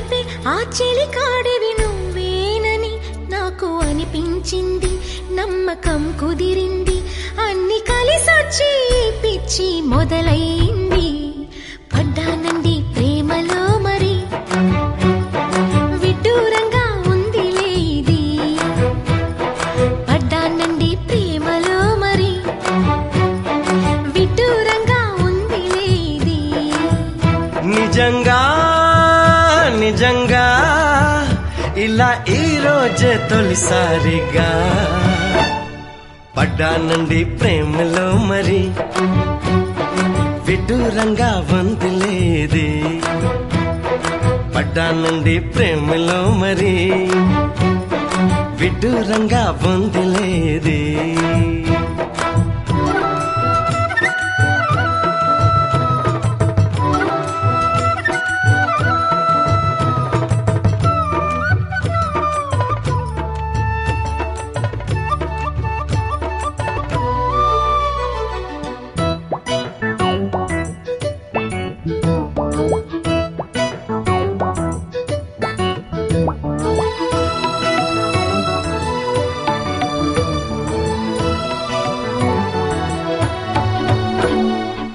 ఆ చెలికాడివి నువ్వేనని నాకు అనిపించింది. నమ్మకం కుదిరింది. అన్ని కలిసొచ్చి పిచ్చి మొదలైంది. పడ్డానండి ప్రేమలో మరి. విడ్డూరంగా ఉందిలే ఇది పడ్డానండి ప్రేమలో మరి. విడ్డూరంగా ఉందిలే ఇది నిజంగా నిజంగా ఇలా ఈ రోజే తొలిసారిగా పడ్డానండి ప్రేమలో మరి. విడ్డూరంగా వందిలేది. పడ్డానండి ప్రేమలో మరి. విడ్డూరంగా వందిలేది.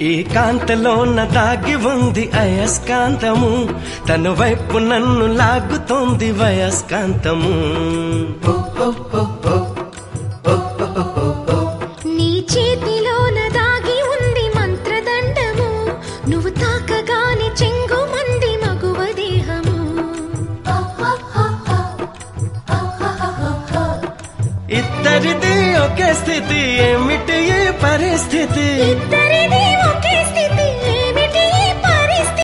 ఈ కాంతలోన దాగి ఉంది అయస్కాంతము. తన వైపు నన్ను లాగుతోంది వయస్కాంతము. నీ చేతిలోన దాగి ఉంది మంత్రదండము. నువ్వు తాకగానే చెంగు మంది మగువ దేహము. ఇద్దరిది ఒకే స్థితి ఏమిటి పరిస్థితి?